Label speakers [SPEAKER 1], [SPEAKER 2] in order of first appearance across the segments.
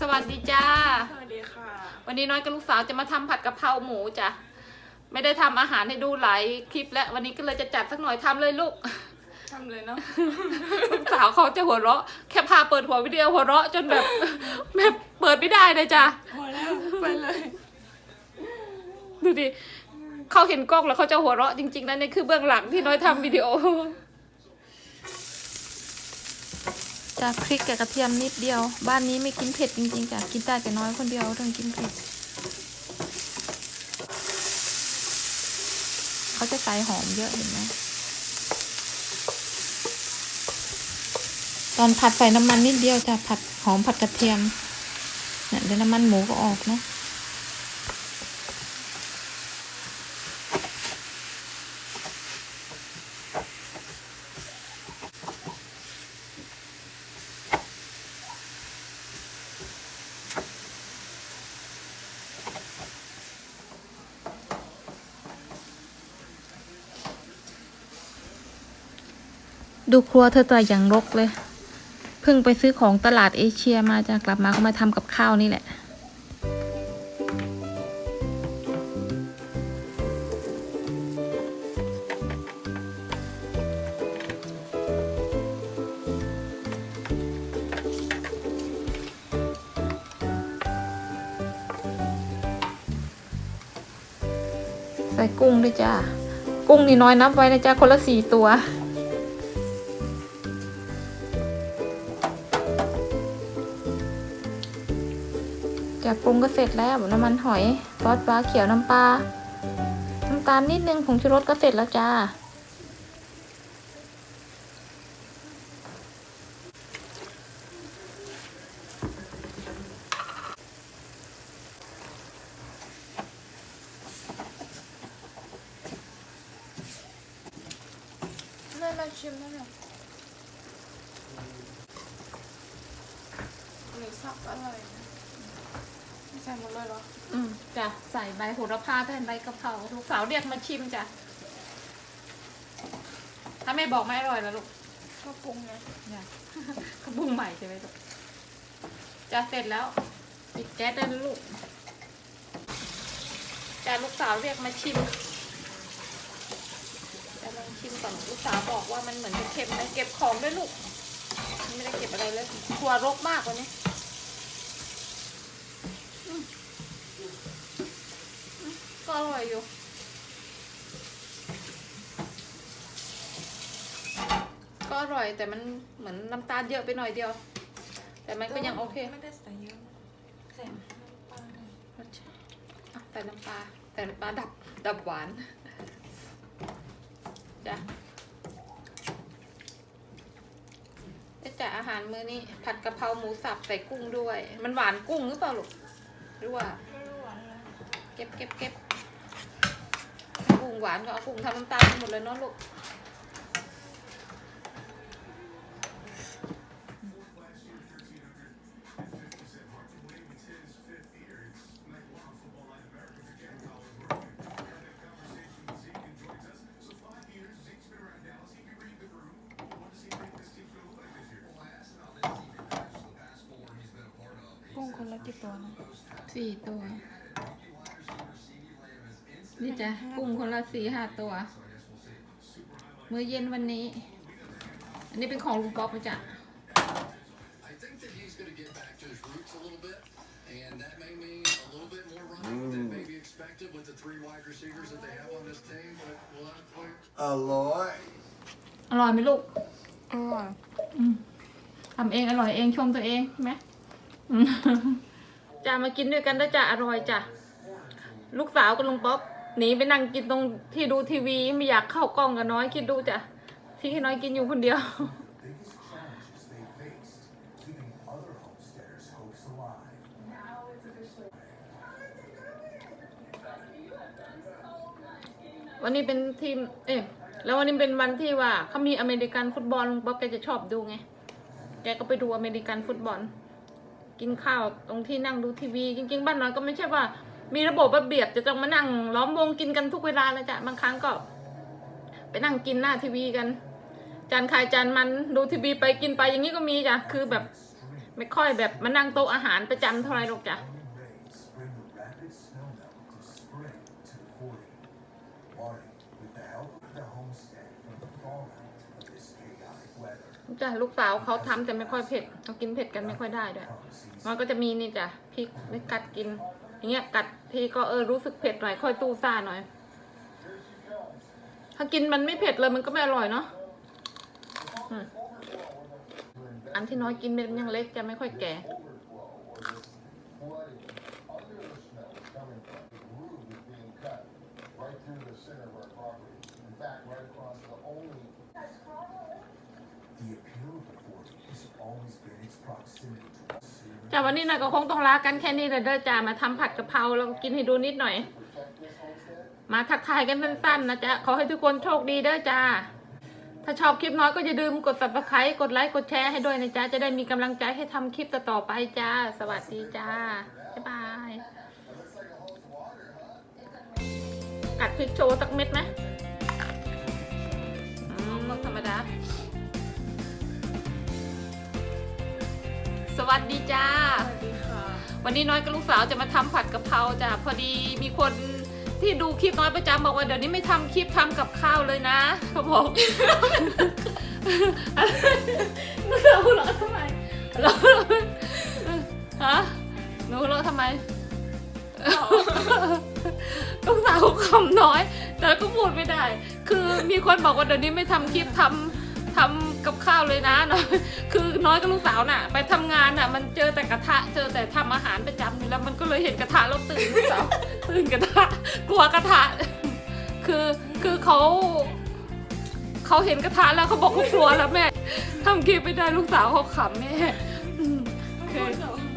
[SPEAKER 1] สวัสดีจ้า
[SPEAKER 2] สวัสดีค่ะ
[SPEAKER 1] วันนี้น้อยกับลูกสาวจะมาทำผัดกะเพราหมูจ้ะ ไม่ได้ทำอาหารให้ดูหลายคลิปแล้ว วันนี้ก็เลยจะจัดสักหน่อยทำเลยลูก
[SPEAKER 2] ทำเลยเนาะ
[SPEAKER 1] ลูกสาวเขาจะหัวเราะ แค่พาเปิดหัววิดีโอหัวเราะจนแบบแบบเปิดไม่ได้เลยจ้ะ
[SPEAKER 2] พอแล้วไปเลย
[SPEAKER 1] ดูดิเขาเห็นกล้องแล้วเขาจะหัวเราะจริงๆนะนี่คือเบื้องหลังที่น้อยทำวิดีโอ จะพริกกับกระเทียมนิดเดียว บ้านนี้ไม่กินเผ็ดจริงๆจ้ะกินได้แต่น้อยคนเดียวต้องกินเผ็ดเขาจะใส่หอมเยอะเห็นไหมตอนผัดใส่น้ำมันนิดเดียวจะผัดหอมผัดกระเทียมเนี่ยเดี๋ยวน้ำมันหมูก็ออกเนาะ ดูครัวเธอตัวอย่างรกเลย เพิ่งไปซื้อของตลาดเอเชียมาจะกลับมาก็มาทำกับข้าวนี่แหละ ใส่กุ้งด้วยจ้า กุ้งนี่น้อยนับไว้นะจ้าคนละสี่ตัวากปรุงก็เสร็จแล้วน้ำมันหอยซอสปลาเขียวน้ำปลาน้ำตาลนิดนึงผงชูรสก็เสร็จแล้วจ้า
[SPEAKER 2] ไม่มาชิมได้หรอหรือสับอร่อยนะไม่ ใส่หมดเลยเหรอ
[SPEAKER 1] อืมจ้ะใส่ใบโหระพาแทนใบกะเพราลูกสาวเรียกมาชิมจ้ะถ้าแม่บอกไม่อร่อยแล้วลูก
[SPEAKER 2] ก็ปรุงไง
[SPEAKER 1] เนี่ยกระบุ้งใหม่ใช่ไหมลูกจะเสร็จแล้วปิดแก๊สได้แล้วลูกจะลูกสาวเรียกมาชิมจะลองชิมก่อนลูกสาวบอกว่ามันเหมือนจะเค็มนะเก็บของด้วยลูก ไม่ได้เก็บอะไรเลยครัวรกมากวันนี้อืมอืมก็ อร่อยอยู่ก็อร่อยแต่มันเหมือนน้ำตาลเยอะไปหน่อยเดียว แต่มันก็ยังโอเค
[SPEAKER 2] ไม่ได้ใส่เยอะนะใส่น้ำปลาหน่อย
[SPEAKER 1] รสชาติอะแต่น้ำปลาแต่น้ำปลาดับดับหวานจ้ะเอ๊ะจ้ะอาหารมื้อนี้ผัดกะเพราหมูสับใส่กุ้งด้วย มันหวานกุ้งหรือเปล่าลูกหรือว่า
[SPEAKER 2] ไม่รู้หวานนะ
[SPEAKER 1] เก็บเก็บเก็บถ้า กุ้งหวานก็เอากุ้งทำน้ำตาลหมดเลยเนาะลูก
[SPEAKER 2] กุ้งคนละกี่ตัวนะ
[SPEAKER 1] สี่ตัว นี่จ้ะกุ้งคนละสี่ห้าตัว มื้อเย็นวันนี้ อันนี้เป็นของลุงป๊อปนะจ๊ะ
[SPEAKER 3] I think that he's going to get back to his roots a little bit, and that may mean a little bit more running than maybe expected with the three wide receivers that they have on this team. But we'll have to wait.
[SPEAKER 4] อร่อย
[SPEAKER 1] อร่อยไหมลูก
[SPEAKER 2] อร่อย
[SPEAKER 1] ทำเองอร่อยเองชมตัวเองใช่ไหมอืม จ้ามากินด้วยกันได้จ้ะอร่อยจ้ะลูกสาวกับลุงป๊อป หนีไปนั่งกินตรงที่ดูทีวีไม่อยากเข้ากล้องกับน้อยคิดดูจ้ะที่น้อยกินอยู่คนเดียว วันนี้เป็นทีม เอ๊ะแล้ววันนี้เป็นวันที่ว่าเขามีอเมริกันฟุตบอลลุงป๊อปแกจะชอบดูไง แกก็ไปดูอเมริกันฟุตบอล กินข้าวตรงที่นั่งดูทีวี จริง ๆ บ้านน้อยก็ไม่ใช่ว่า มีระบบระเบียบจะต้องมานั่งล้อมวงกินกันทุกเวลาเลยจ้ะบางครั้งก็ ไปนั่งกินหน้าทีวีกัน จานใครจานมันดูทีวีไปกินไปอย่างนี้ก็มีจ้ะคือแบบ ไม่ค่อยแบบมานั่งโต๊ะอาหารประจำเท่าไหรหรอกจ้ะจ้ะลูกสาวเขาทำแต่ไม่ค่อยเผ็ดเขากินเผ็ดกันไม่ค่อยได้ด้วยมันก็จะมีนี่จ้ะพริกไม่กัดกิน อย่างเงี้ยกัดทีก็เออรู้สึกเผ็ดหน่อยค่อยตู้ซ่าหน่อย ถ้ากินมันไม่เผ็ดเลยมันก็ไม่อร่อยเนาะอันที่น้อยกินมันยังเล็กจะไม่ค่อยแก่ จ้ะวันนี้นาก็คงต้องลากันแค่นี้เลยเด้อจ้ามาทำผัดกะเพราแล้วก็กินให้ดูนิดหน่อย มาทักทายกันสั้นๆนะจ๊ะขอให้ทุกคนโชคดีเด้อจ้า ถ้าชอบคลิปน้อยก็อย่าลืมกด subscribe กดไลค์กดแชร์ให้ด้วยนะจ๊ะจะได้มีกำลังใจให้ทำคลิปต่อๆไปจ้า สวัสดีจ้า บ๊ายบาย กัดพริกโชว์สักเม็ดไหมอืมธรรมดา สวัสดีจ้า
[SPEAKER 2] สวัสดีค่ะ
[SPEAKER 1] วันนี้น้อยกับลูกสาวจะมาทำผัดกะเพราจ้ะพอดีมีคนที่ดูคลิปน้อยประจำบอกว่าเดี๋ยวนี้ไม่ทำคลิปทำกับข้าวเลยนะเขาบอกลูกสาวหัวเราะทำไมเราฮะหนูหัวเราะทำไมลูกสาวคำน้อย แต่ก็พูดไม่ได้ คือมีคนบอกว่าเดี๋ยวนี้ไม่ทำคลิปทำ ทำกับข้าวเลยนะน้อยคือน้อยกับลูกสาวน่ะ ไปทำงานน่ะ มันเจอแต่กระทะเจอแต่ทำอาหารประจำอยู่แล้วมันก็เลยเห็นกระทะแล้วตื่นลูกสาวตื่นกระทะกลัวกระทะ คือคือเขาเขาเห็นกระทะแล้วเขาบอกเขากลัวแล้วแม่ทำคลิปไม่ได้ลูกสาวเขาขำแม่อืมโอเค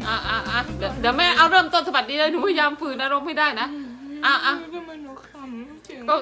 [SPEAKER 1] อะอะอะเดี๋ยวเดี๋ยวแม่เอาเริ่มต้นสวัสดีเลยหนูพยายามฝืนอารมณ์ให้ได้นะอะอะ
[SPEAKER 2] ทำไมหนูขำจริง
[SPEAKER 1] ก็